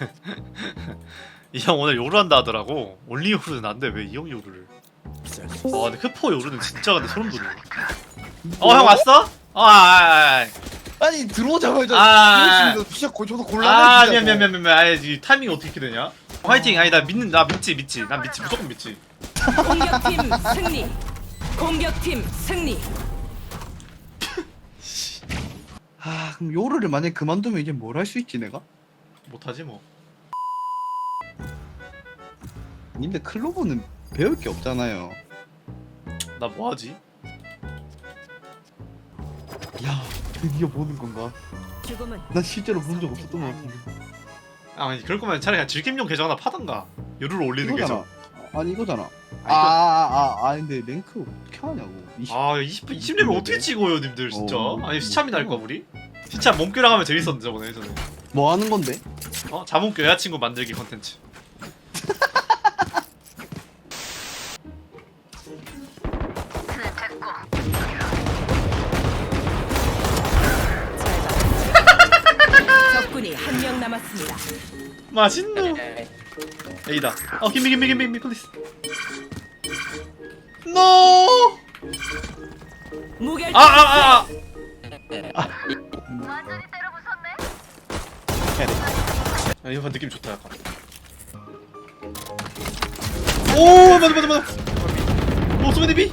이 형 오늘 요루 한다 하더라고. 올리 요루는 안돼 왜 이 형 요루를? 와 근데 크포 요루는 진짜 근데 소름 돋네. 어형 왔어? 어, 아, 아, 아니 들어오자마자 아. 진짜 고 저도 아, 곤란해 아. 미안 미안 미안 미안 미안. 아이 이 타이밍 어떻게 이렇게 되냐? 화이팅. 아니 나 믿는 나 믿지 믿지. 난 믿지. 무조건 믿지. 공격팀 승리. 공격팀 승리. 아 그럼 요르를 만약에 그만두면 이제 뭘 할 수 있지 내가? 못하지 뭐 근데 클로버는 배울 게 없잖아요 나 뭐하지? 야 드디어 보는 건가? 죽음은 난 실제로 본 적 없었던 것 같은데 아니 그럴 거면 차라리 그냥 즐김용 계정 하나 파던가 요루를 올리는 이거잖아 계정 아니 이거잖아 아니, 아아 아 아, 아, 근데 랭크 어떻게 하냐고 20... 아 20, 20레벨 어떻게 찍어요 님들 진짜 어. 아니 시참이나 할까 우리? 시참 몸교랑 하면 재밌었는데 저번에 저는 뭐 하는 건데? 어? 자몽교 여자친구 만들기 컨텐츠 남았습니다. 맛있노? A다. 어 김미 김미 김미 김미 콜리스 노 무결 아 아아 아. 이거 느낌 좋다 약간. 오 맞아 맞아 맞아. 오 소메디 비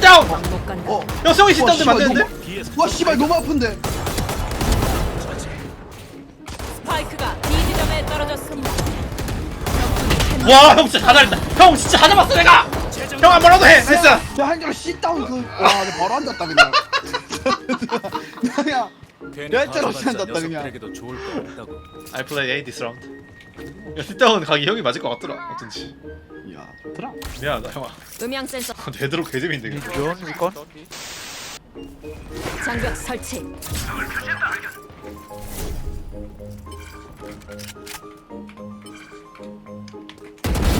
간다. 어? 야 성이 안 씨발, 되는데? 너무- 와 씨발 너무 아픈데. 스파이크가 B 지점에 떨어졌습니다. 와 형 진짜 다 잘했다. 형 진짜 다 잡았어 내가! 형한 번라도 해. 나이스. 야 한결 씻다운 그 와 내가 바로 앉았다 그냥. 그냥 열자로 시한다 그냥. 에게도 좋을 거 없다고. I play A this round. 야 sit down 가기 형이 맞을 것 같더라 어쩐지 야 좋더라 미안하다 형아 음향 센서 되도록 개재밌는데. 이건 이건 장벽 설치.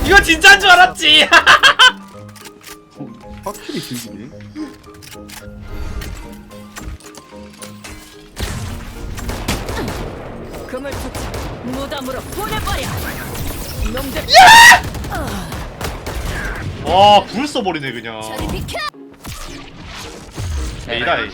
이거 진짜인 줄 알았지 어, 확실히 즐기네 금을 투척. 무덤으로 보내버려. 놈들. 와, 불 써버리네 그냥. 저리 비켜. A다 A.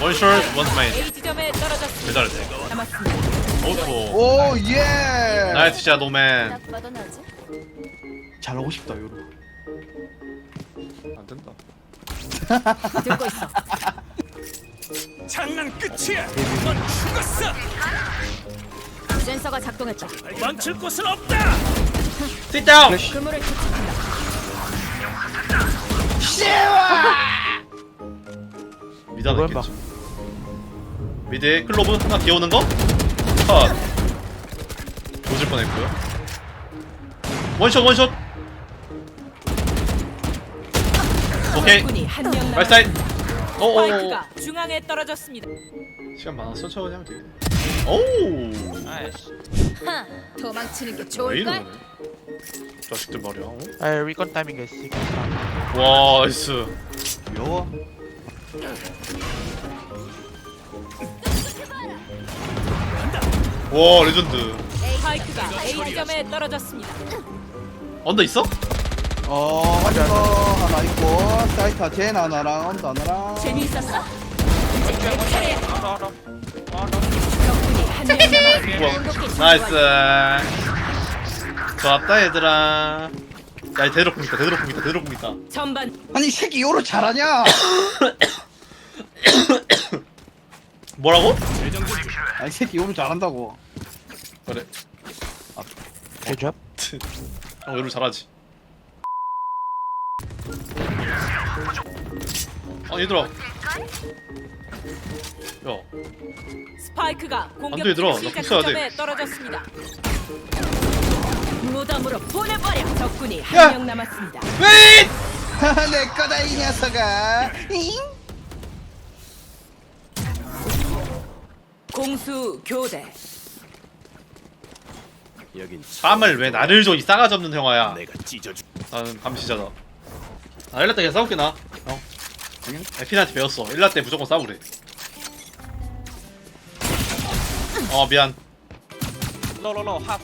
원샷 원 메인. A 지점에 떨어졌습니다. 개잘했어. 남았습니다. 오토. 오 예 나이스 샷 오맨. 딱 봐도 나지. 잘하고 싶다 요로 안 된다. 듣고 있어. 장난 끝이야. 넌 죽었어. 센서가 작동했다. 망칠 곳은 없다. Sit down. 그물을 투척한다. 미드 하나 있겠지. 미드에 클로브 하나 귀여우는 거? 컷. 조질 뻔했고요. 원샷 원샷. 오케이. 적군이 한명 라이트 남았습니다. 사이드. 오오. 스파이크가 중앙에 떨어졌습니다. 시간 많아서 천천히 하면 되겠네. 오. 하, 도망치는 게 왜 좋을걸? 이러네. 자식들 말이야. 어? 아, 리건 타이밍 있으니까. 와, 나이스. 귀여워 와, 레전드. 스파이크가 A 지점에 떨어졌습니다. 언더 있어? 어 언더 하나 있고 사이타 젠 하나랑 언더 하나랑 재미있었어? 이제 내 차례야. 명 남았습니다. 우와. 나이스. 좋았다, 얘들아. 야, 이 대드롭 공 있다, 대드롭 공 있다, 대드롭 공 있다. 전반 아니 이 새끼 요로 잘하냐 뭐라고? 아니 이 새끼 요로 잘한다고 그래. 대접? 형, 요를 잘하지. 아, 얘들아. 야, 스파이크가 얘들아. 공격 나 시작 복수해야 돼. 지점에 떨어졌습니다. 무덤으로 보내버려. 적군이 야! 한명 남았습니다. 웨잇! 내 거다 이 녀석아 잉? 공수 교대. 여긴 빰을 왜 나를 줘 이 싸가지 없는 형아야 내가 찢어주. 나는 감시자다 아때 그냥 싸울게 나 어. 당연히. 에피나한테 배웠어. 일라 때 무조건 싸우래. 어 미안. 로로로 핫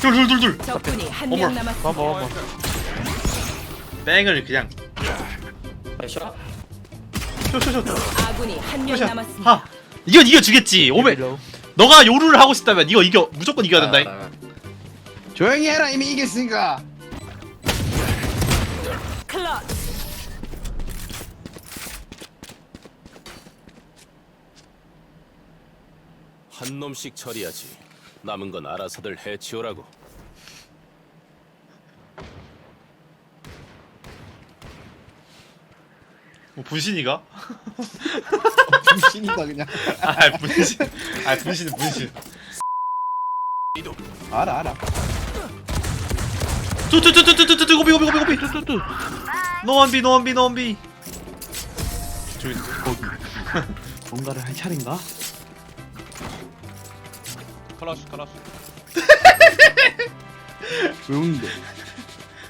둘둘 둘 둘. 적군이 한 어머. 명 남았습니다. 어머 어머 뺑을 그냥. 쇼쇼쇼 아군이 한 명 쇼쇼 남았습니다. 하 이건 이겨 주겠지. 오메. 로 너가 요루를 하고 싶다면 이거 이겨. 무조건 이겨야 된다. 조용히 해라. 이미 이겼으니까 클러치. 한 놈씩 처리하지. 남은 건 알아서들 해치우라고. 뭐 분신이가? 신이다 그냥 아 분신 아 분신은 분신 알아 알아 뚜뚜뚜뚜뚜뚜뚜 고비 고비 고비 고비 뚜뚜뚜 노원비 노원비 노원비 저기 거기 뭔가를 할 차례인가? 클러스 클러스 왜 웃는데?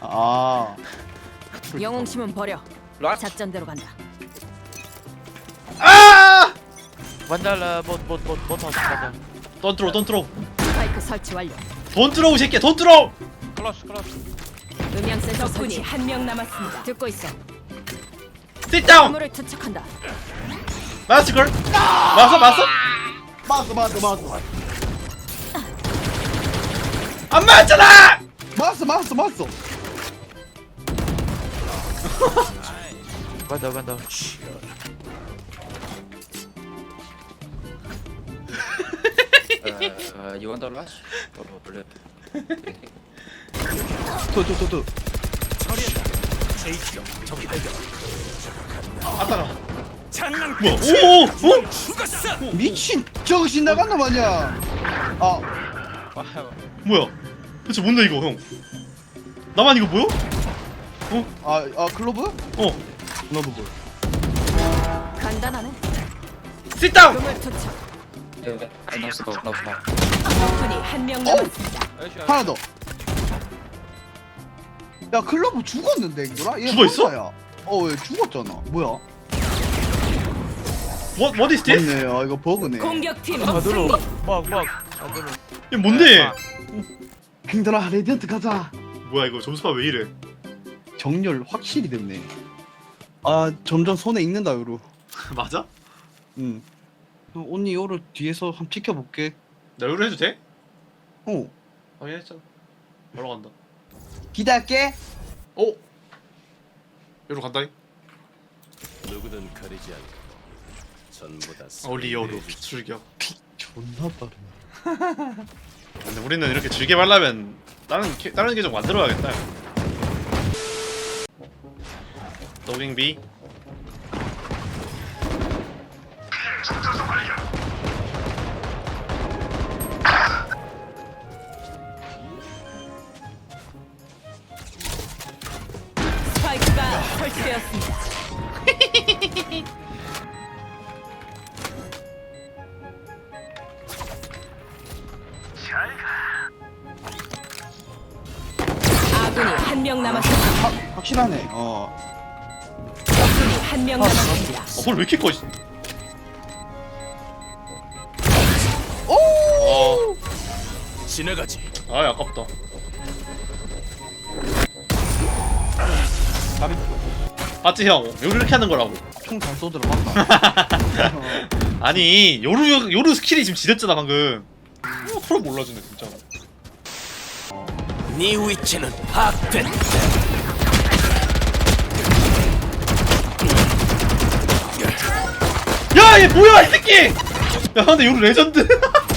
아 영웅심은 버려. 작전대로 간다. 아! 완달라 못못못못 하자 돈 트로 돈 트로 스파이크 설치 완료. 돈 트로 이 새끼야 돈 트로 클러스 클러스 음향 센서 적군이 한 명 남았습니다. 듣고 있어. sit down. 화물을 투척한다. 마스 걸 마스 마스 맞어 맞어 맞어 안 맞잖아! 맞어 맞어 맞어 완다 완다. Uh, you want 또또또또 장난. 뭐야 오오 오? 죽었어. 미친 정신 나간 놈 아니야 아 뭐야 대체 뭔데 이거 형 나만 이거 보여? 아, 아 클로브? 어 클로브 볼 간단하네. down 음을 투척. Uh, no smoke, no smoke. 적군이 한 명 남았습니다. 하나 더. 야 클로브 죽었는데 이거라? 얘 죽어있어? 혼자야. 어, 왜 죽었잖아. 뭐야? what what is this? 맞네. 아 이거 버그네. 공격팀 아 승리. 눌러 막막 아 눌러 이게 뭔데? 형들아 레디언트 가자. 뭐야 이거 점수가 왜 이래 정렬 확실히 됐네. 아 점점 손에 익는다 요루. 맞아? 응. 그럼 언니 요루 뒤에서 한번 지켜볼게. 나 이거 해도 돼? 어. 어 했잖아 바로 간다 기대할게. 오 여기로 간다잉 누구든 가리지 않고 전부 다. 어리어로 출격 존나 빠르네. 근데 우리는 이렇게 즐게 하려면 다른 게- 다른 계정 만들어야겠다. 노깅 B. 되었습니다. 아군이 한 명 남았습니다. 확실하네. 어. 적군이 한 명 남았습니다. 어, 볼왜 이렇게 커? 오! 어, 지나가지. 아 아깝다. 맞지 형? 요루 이렇게 하는 거라고. 총 잘 쏘더라 맞다. 어. 아니 요루 요루 스킬이 지금 지렸잖아 방금. 어, 프로 몰라주네 진짜. 네 위치는 파악됐다. 야, 얘 뭐야 이 새끼! 야, 근데 요루 레전드.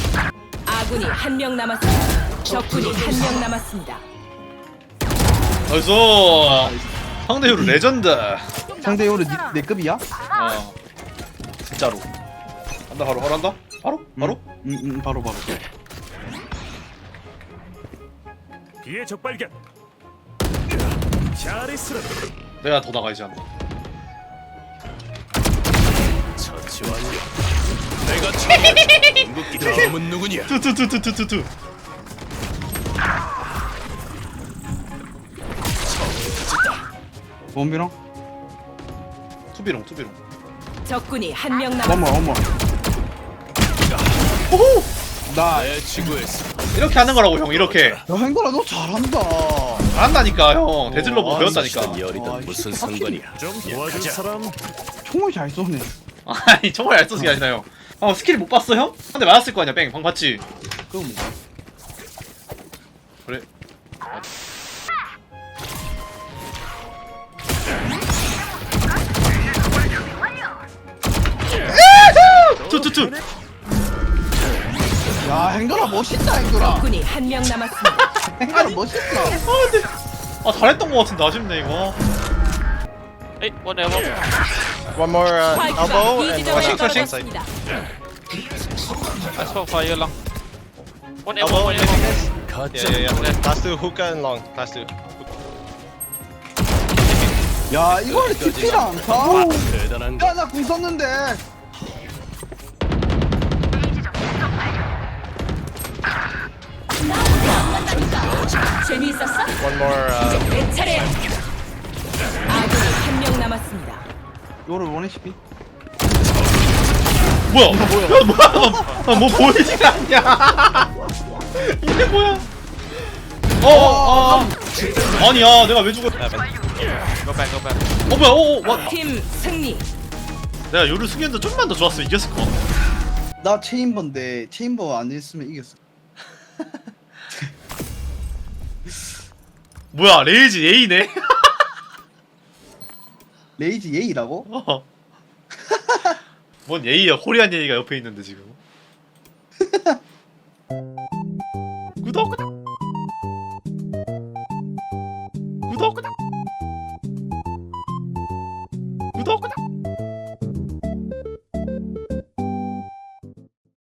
아군이 한 명 남았습니다. 적군이 한 명 남았습니다. 어서 상대 요루 레전드. 상대 요루 니- 내 급이야? 어, 진짜로. 간다 바로 바로 한다. 바로 바로. 응, 응, 바로 바로. 비의 적발견. 잘했으라. 내가 더 나가야지 한다. 처치 완료. 내가. 궁극기 다음은 누구냐? 투투투투투투 원비랑 투비롱 투비롱 적군이 한 명 남았습니다. 어머 어머 나내 지구에서 이렇게 하는 거라고 형 이렇게 야, 행거라 너 잘한다. 잘한다니까 형 대질로 보고 아, 배웠다니까 열이든 아, 무슨 상관이야? 좀 도와줄 사람 총을 잘 쏘네. 아니 정말 얄쏘는게 아니라 형 어, 스킬 못 봤어 형? 한대 맞았을 거 아니야 뺑방 봤지? 그거 뭐. 그래 투투투 야, 행거라 멋있다, 행거라. 적군이 한 명 남았습니다. 행거라 멋있다. 아 근데 아 잘했던 거 같은데 아쉽네 이거 Hey, elbow. One more uh, 스파이크가 elbow B and 지점에 one 떨어졌습니다. I smoke fire long. One elbow, one elbow. Yeah, yeah, yeah. Last two hookah and long. Last two. 야, 이거는 TP랑 안 가. 대단한 거. 야, 나 궁 썼는데. One more. Uh, 내 차례. 아군이 한 명 남았습니다. 요를 원해시피. 뭐야 야 뭐야 아, 뭐 보이지가 않냐 이게 뭐야 어어 아, 아니야 내가 왜 죽었어 어 Go back, go back. 뭐야 어 어 와 팀 승리. 내가 요를 숙였는데 좀만 더 좋았으면 이겼을 것 같아 나 체인버인데 체인버 안 했으면 이겼어. 뭐야 레이지 A네 레이지 예이라고? 어. 뭔 예의야 코리안 예의가 옆에 있는데 지금